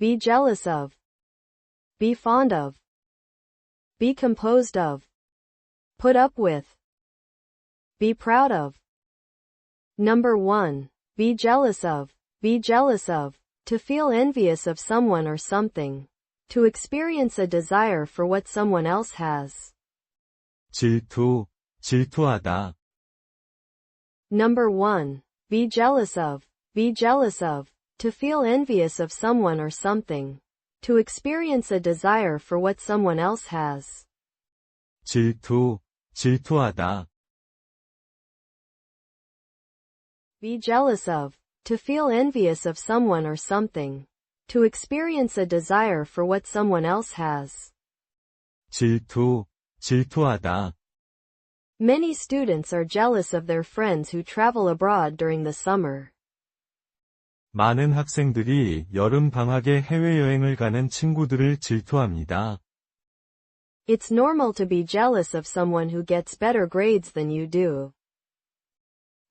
be jealous of, be fond of, be composed of, put up with, be proud of. Number 1. Be jealous of, be jealous of, to feel envious of someone or something. To experience a desire for what someone else has. 질투, 질투하다. Number 1. Be jealous of, be jealous of, to feel envious of someone or something. To experience a desire for what someone else has. 질투, 질투하다. Be jealous of, to feel envious of someone or something. To experience a desire for what someone else has. 질투, 질투하다. Many students are jealous of their friends who travel abroad during the summer. 많은 학생들이 여름 방학에 해외여행을 가는 친구들을 질투합니다. It's normal to be jealous of someone who gets better grades than you do.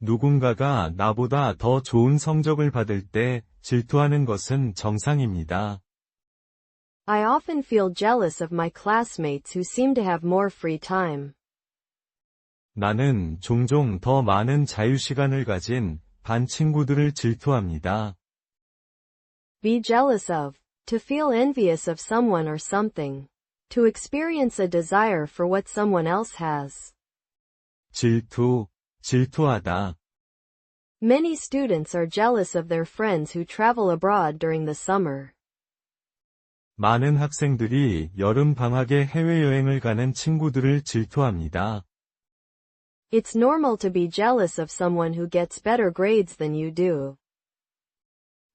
누군가가 나보다 더 좋은 성적을 받을 때 질투하는 것은 정상입니다. I often feel jealous of my classmates who seem to have more free time. 나는 종종 더 많은 자유시간을 가진 반 친구들을 질투합니다. Be jealous of, to feel envious of someone or something. To experience a desire for what someone else has. 질투, 질투하다. Many students are jealous of their friends who travel abroad during the summer. 많은 학생들이 여름 방학에 해외여행을 가는 친구들을 질투합니다. It's normal to be jealous of someone who gets better grades than you do.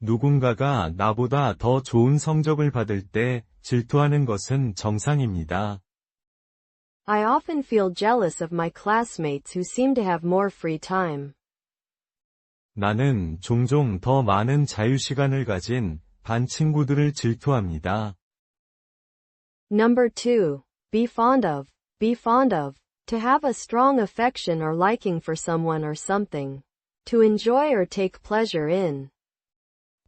누군가가 나보다 더 좋은 성적을 받을 때 질투하는 것은 정상입니다. I often feel jealous of my classmates who seem to have more free time. 나는 종종 더 많은 자유시간을 가진 반 친구들을 질투합니다. Number 2. Be fond of. Be fond of. To have a strong affection or liking for someone or something. To enjoy or take pleasure in.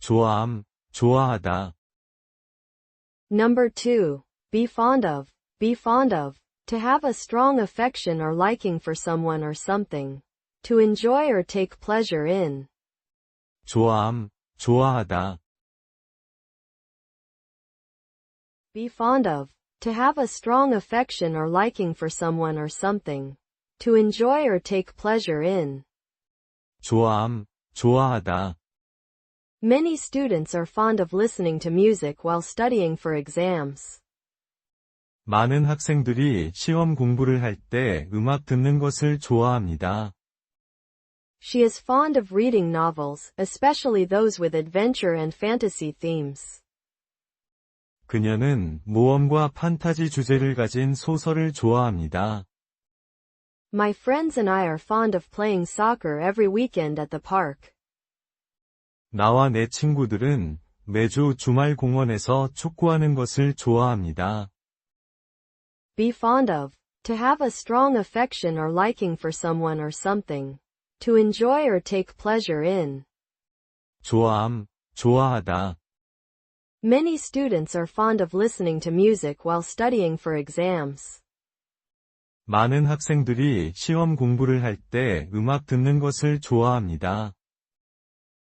좋아함, 좋아하다. Number 2. Be fond of. Be fond of. To have a strong affection or liking for someone or something. To enjoy or take pleasure in. 좋아함, 좋아하다. Be fond of. To have a strong affection or liking for someone or something. To enjoy or take pleasure in. 좋아함, 좋아하다. Many students are fond of listening to music while studying for exams. 많은 학생들이 시험 공부를 할 때 음악 듣는 것을 좋아합니다. She is fond of reading novels, especially those with adventure and fantasy themes. 그녀는 모험과 판타지 주제를 가진 소설을 좋아합니다. My friends and I are fond of playing soccer every weekend at the park. 나와 내 친구들은 매주 주말 공원에서 축구하는 것을 좋아합니다. Be fond of. To have a strong affection or liking for someone or something. To enjoy or take pleasure in. 좋아함, 좋아하다. Many students are fond of listening to music while studying for exams. 많은 학생들이 시험 공부를 할 때 음악 듣는 것을 좋아합니다.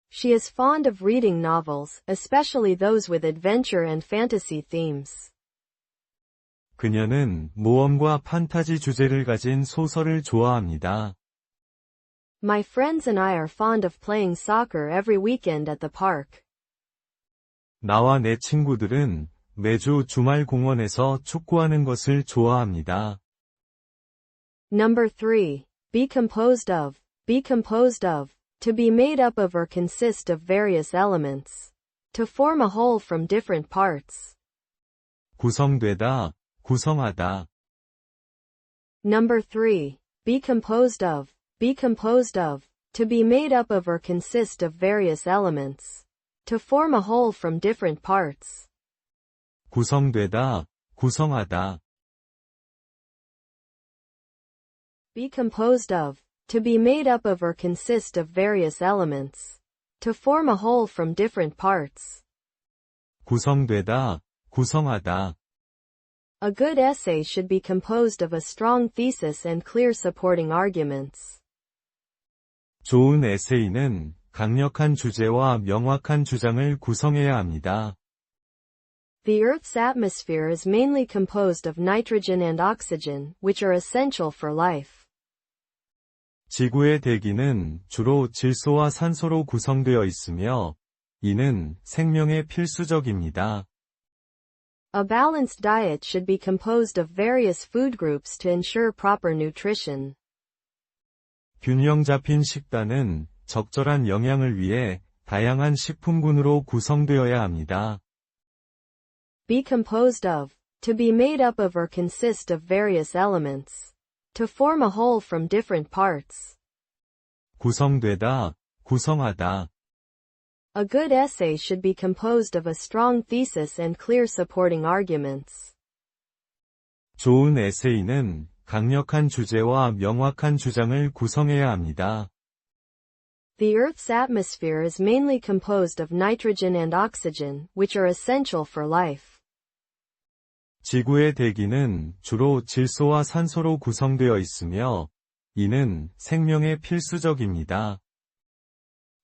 She is fond of reading novels, especially those with adventure and fantasy themes. 그녀는 모험과 판타지 주제를 가진 소설을 좋아합니다. My friends and I are fond of playing soccer every weekend at the park. 나와 내 친구들은 매주 주말 공원에서 축구하는 것을 좋아합니다. Number 3. Be composed of. Be composed of. To be made up of or consist of various elements. To form a whole from different parts. 구성되다, 구성하다. Number 3. Be composed of. Be composed of. To be made up of or consist of various elements. To form a whole from different parts. 구성되다, 구성하다. Be composed of. To be made up of or consist of various elements. To form a whole from different parts. 구성되다, 구성하다. A good essay should be composed of a strong thesis and clear supporting arguments. 좋은 에세이는 강력한 주제와 명확한 주장을 구성해야 합니다. The Earth's atmosphere is mainly composed of nitrogen and oxygen, which are essential for life. 지구의 대기는 주로 질소와 산소로 구성되어 있으며, 이는 생명에 필수적입니다. A balanced diet should be composed of various food groups to ensure proper nutrition. 균형 잡힌 식단은 적절한 영양을 위해 다양한 식품군으로 구성되어야 합니다. Be composed of, to be made up of or consist of various elements. To form a whole from different parts. 구성되다, 구성하다. A good essay should be composed of a strong thesis and clear supporting arguments. 좋은 에세이는 강력한 주제와 명확한 주장을 구성해야 합니다. The Earth's atmosphere is mainly composed of nitrogen and oxygen, which are essential for life. 지구의 대기는 주로 질소와 산소로 구성되어 있으며, 이는 생명에 필수적입니다.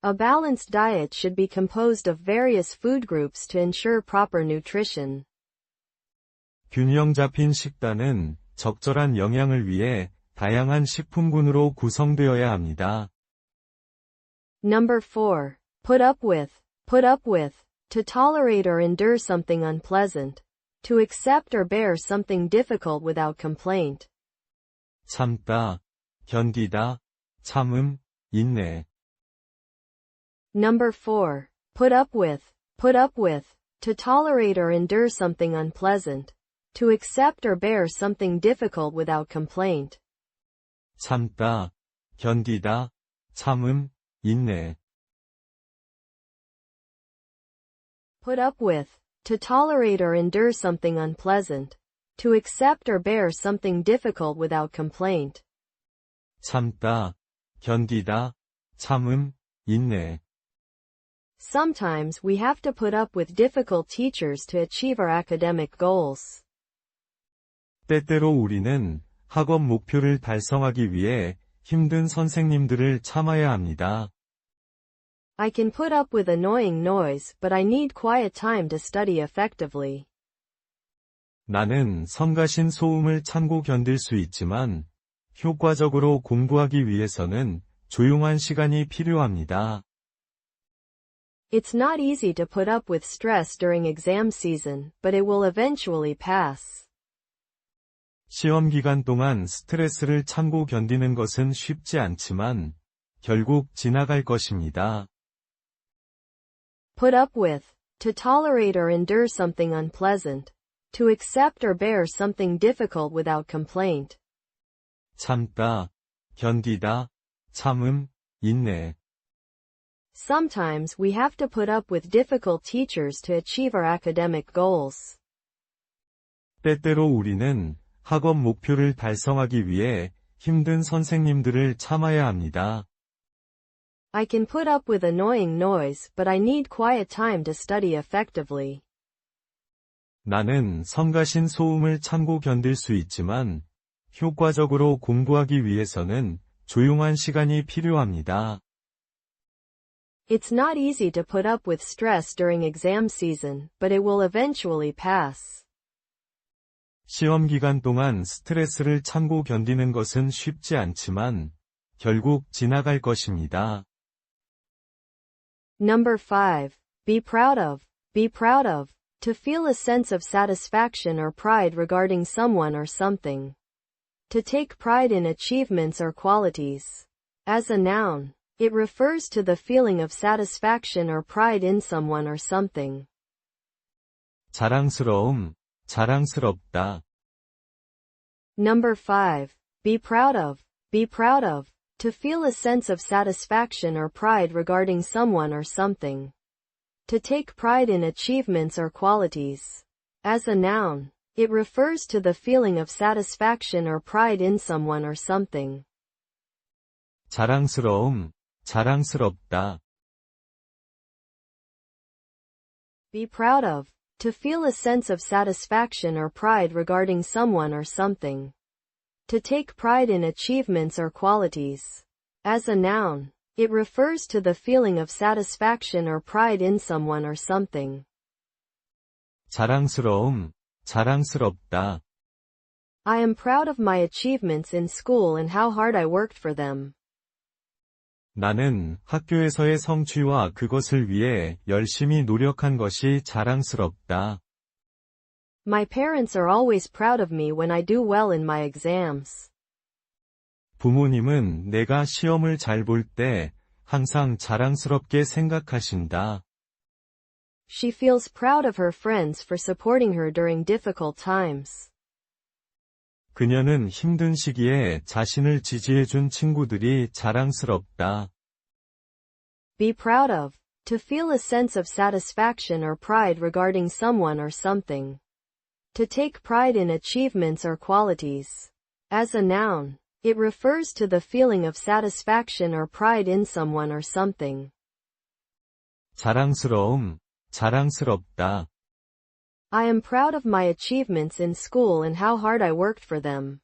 A balanced diet should be composed of various food groups to ensure proper nutrition. 균형 잡힌 식단은 적절한 영양을 위해 다양한 식품군으로 구성되어야 합니다. Number 4. Put up with. Put up with. To tolerate or endure something unpleasant. To accept or bear something difficult without complaint. 참다, 견디다, 참음, 인내. Number 4. Put up with. Put up with. To tolerate or endure something unpleasant. To accept or bear something difficult without complaint. 참다, 견디다, 참음, 인내. Put up with. To tolerate or endure something unpleasant. To accept or bear something difficult without complaint. 참다, 견디다, 참음, 인내. Sometimes we have to put up with difficult teachers to achieve our academic goals. 때때로 우리는 학업 목표를 달성하기 위해 힘든 선생님들을 참아야 합니다. I can put up with annoying noise, but I need quiet time to study effectively. 나는 성가신 소음을 참고 견딜 수 있지만, 효과적으로 공부하기 위해서는 조용한 시간이 필요합니다. It's not easy to put up with stress during exam season, but it will eventually pass. 시험 기간 동안 스트레스를 참고 견디는 것은 쉽지 않지만, 결국 지나갈 것입니다. Put up with. To tolerate or endure something unpleasant. To accept or bear something difficult without complaint. 참다, 견디다, 참음, 인내. Sometimes we have to put up with difficult teachers to achieve our academic goals. 때때로 우리는 학업 목표를 달성하기 위해 힘든 선생님들을 참아야 합니다. I can put up with annoying noise, but I need quiet time to study effectively. 나는 성가신 소음을 참고 견딜 수 있지만, 효과적으로 공부하기 위해서는 조용한 시간이 필요합니다. It's not easy to put up with stress during exam season, but it will eventually pass. 시험 기간 동안 스트레스를 참고 견디는 것은 쉽지 않지만, 결국 지나갈 것입니다. Number 5. Be proud of. Be proud of. To feel a sense of satisfaction or pride regarding someone or something. To take pride in achievements or qualities. As a noun, it refers to the feeling of satisfaction or pride in someone or something. 자랑스러움, 자랑스럽다. Number 5. Be proud of. Be proud of. To feel a sense of satisfaction or pride regarding someone or something. To take pride in achievements or qualities. As a noun, it refers to the feeling of satisfaction or pride in someone or something. 자랑스러움, 자랑스럽다. Be proud of. To feel a sense of satisfaction or pride regarding someone or something. To take pride in achievements or qualities. As a noun, it refers to the feeling of satisfaction or pride in someone or something. 자랑스러움, 자랑스럽다. I am proud of my achievements in school and how hard I worked for them. 나는 학교에서의 성취와 그것을 위해 열심히 노력한 것이 자랑스럽다. My parents are always proud of me when I do well in my exams. 부모님은 내가 시험을 잘 볼 때 항상 자랑스럽게 생각하신다. She feels proud of her friends for supporting her during difficult times. 그녀는 힘든 시기에 자신을 지지해준 친구들이 자랑스럽다. Be proud of. To feel a sense of satisfaction or pride regarding someone or something. To take pride in achievements or qualities. As a noun, it refers to the feeling of satisfaction or pride in someone or something. 자랑스러움, 자랑스럽다. I am proud of my achievements in school and how hard I worked for them.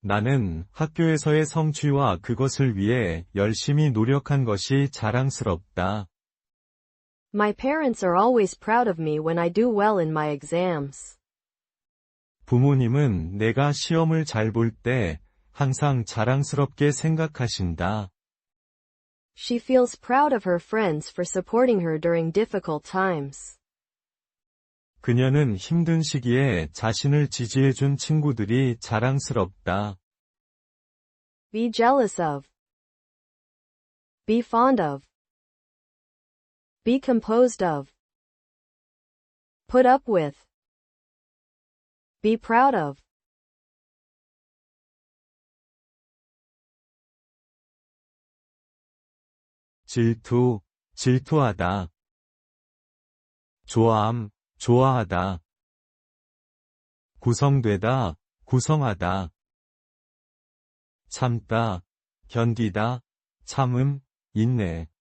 나는 학교에서의 성취와 그것을 위해 열심히 노력한 것이 자랑스럽다. My parents are always proud of me when I do well in my exams. 부모님은 내가 시험을 잘 볼 때 항상 자랑스럽게 생각하신다. She feels proud of her friends for supporting her during difficult times. 그녀는 힘든 시기에 자신을 지지해준 친구들이 자랑스럽다. Be jealous of. Be fond of. Be composed of. Put up with. Be proud of. 질투, 질투하다. 좋아함, 좋아하다. 구성되다, 구성하다. 참다, 견디다, 참음, 인내.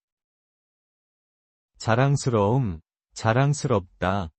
자랑스러움, 자랑스럽다.